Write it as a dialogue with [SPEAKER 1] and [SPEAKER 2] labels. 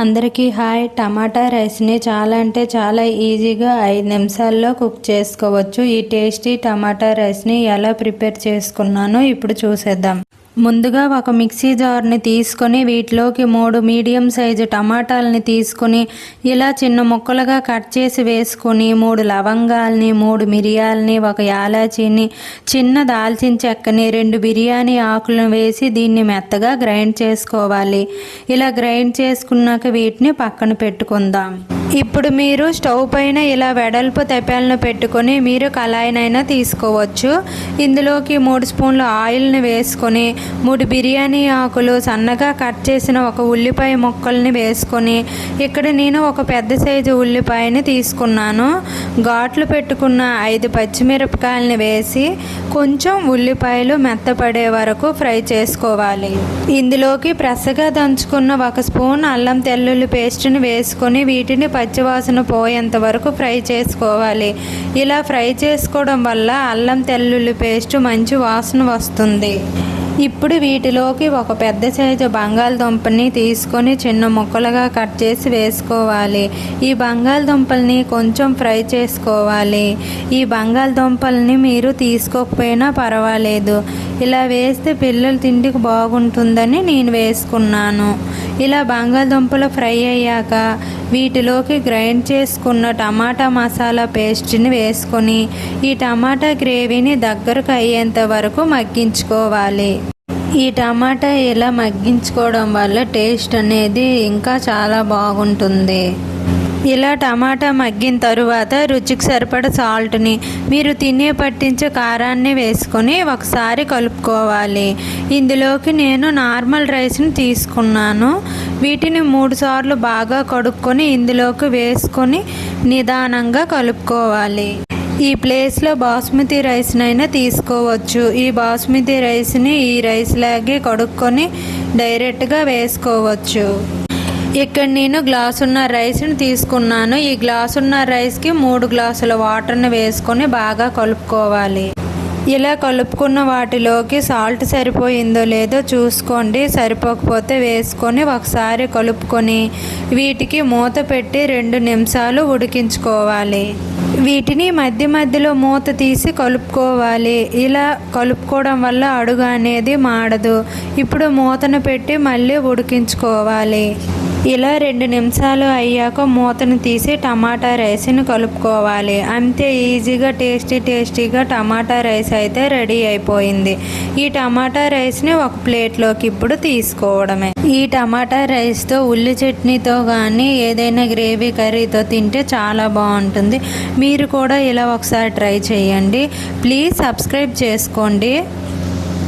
[SPEAKER 1] అందరికీ హాయ్. టమాటా రైస్ని చాలా అంటే చాలా ఈజీగా ఐదు నిమిషాల్లో కుక్ చేసుకోవచ్చు. ఈ టేస్టీ టమాటా రైస్ని ఎలా ప్రిపేర్ చేసుకున్నానో ఇప్పుడు చూసేద్దాం. ముందుగా ఒక మిక్సీ జార్ని తీసుకొని వీటిలోకి మూడు మీడియం సైజు టమాటాలని తీసుకొని ఇలా చిన్న ముక్కలుగా కట్ చేసి వేసుకొని మూడు లవంగాల్ని మూడు మిరియాలని ఒక యాలాచీని చిన్న దాల్చిన చెక్కని రెండు బిర్యానీ ఆకులను వేసి దీన్ని మెత్తగా గ్రైండ్ చేసుకోవాలి. ఇలా గ్రైండ్ చేసుకున్నాక వీటిని పక్కన పెట్టుకుందాం. ఇప్పుడు మీరు స్టవ్ పైన ఇలా వెడల్పు తెప్పాలను పెట్టుకొని మీరు కళాయినైనా తీసుకోవచ్చు. ఇందులోకి మూడు స్పూన్లు ఆయిల్ని వేసుకొని మూడు బిర్యానీ ఆకులు సన్నగా కట్ చేసిన ఒక ఉల్లిపాయ ముక్కల్ని వేసుకొని ఇక్కడ నేను ఒక పెద్ద సైజు ఉల్లిపాయని తీసుకున్నాను. ఘాట్లు పెట్టుకున్న ఐదు పచ్చిమిరపకాయలని వేసి కొంచెం ఉల్లిపాయలు మెత్తపడే వరకు ఫ్రై చేసుకోవాలి. ఇందులోకి ప్రెసగా దంచుకున్న ఒక స్పూన్ అల్లం తెల్లుల్లి పేస్ట్ని వేసుకొని వీటిని పచ్చివాసన పోయేంత వరకు ఫ్రై చేసుకోవాలి. ఇలా ఫ్రై చేసుకోవడం వల్ల అల్లం తెల్లుల్లి పేస్ట్ మంచి వాసన వస్తుంది. ఇప్పుడు వీటిలోకి ఒక పెద్ద సైజు బంగాళదుంపని తీసుకొని చిన్న ముక్కలుగా కట్ చేసి వేసుకోవాలి. ఈ బంగాళదుంపల్ని కొంచెం ఫ్రై చేసుకోవాలి. ఈ బంగాళదుంపల్ని మీరు తీసుకోకపోయినా పర్వాలేదు. ఇలా వేస్తే పిల్లలు తిండికి బాగుంటుందని నేను వేసుకున్నాను. ఇలా బంగాళదుంపలు ఫ్రై అయ్యాక వీటిలోకి గ్రైండ్ చేసుకున్న టమాటా మసాలా పేస్ట్ని వేసుకొని ఈ టమాటా గ్రేవీని దగ్గరకు అయ్యేంత వరకు మగ్గించుకోవాలి. ఈ టమాటా ఇలా మగ్గించుకోవడం వల్ల టేస్ట్ అనేది ఇంకా చాలా బాగుంటుంది. ఇలా టమాటా మగ్గిన తరువాత రుచికి సరిపడ సాల్ట్ని మీరు తినే పట్టించే కారాన్ని వేసుకొని ఒకసారి కలుపుకోవాలి. ఇందులోకి నేను నార్మల్ రైస్ని తీసుకున్నాను. వీటిని మూడు సార్లు బాగా కడుక్కొని ఇందులోకి వేసుకొని నిదానంగా కలుపుకోవాలి. ఈ ప్లేస్లో బాస్మతి రైస్నైనా తీసుకోవచ్చు. ఈ బాస్మతి రైస్ని ఈ రైస్ లాగే కడుక్కొని డైరెక్ట్గా వేసుకోవచ్చు. ఇక్కడ నేను గ్లాసున్న రైస్ని తీసుకున్నాను. ఈ గ్లాస్ ఉన్న రైస్కి మూడు గ్లాసుల వాటర్ని వేసుకొని బాగా కలుపుకోవాలి. ఇలా కలుపుకున్న వాటిలోకి సాల్ట్ సరిపోయిందో లేదో చూసుకోండి. సరిపోకపోతే వేసుకొని ఒకసారి కలుపుకొని వీటికి మూత పెట్టి రెండు నిమిషాలు ఉడికించుకోవాలి. వీటిని మధ్య మధ్యలో మూత తీసి కలుపుకోవాలి. ఇలా కలుపుకోవడం వల్ల అడుగు అనేది మాడదు. ఇప్పుడు మూతను పెట్టి మళ్ళీ ఉడికించుకోవాలి. ఇలా రెండు నిమిషాలు అయ్యాక మూతను తీసి టమాటా రైస్ని కలుపుకోవాలి. అంతే ఈజీగా టేస్టీ టేస్టీగా టమాటా రైస్ అయితే రెడీ అయిపోయింది. ఈ టమాటా రైస్ని ఒక ప్లేట్లోకి ఇప్పుడు తీసుకోవడమే. ఈ టమాటా రైస్తో ఉల్లి చట్నీతో కానీ ఏదైనా గ్రేవీ కర్రీతో తింటే చాలా బాగుంటుంది. మీరు కూడా ఇలా ఒకసారి ట్రై చేయండి. ప్లీజ్ సబ్స్క్రైబ్ చేసుకోండి.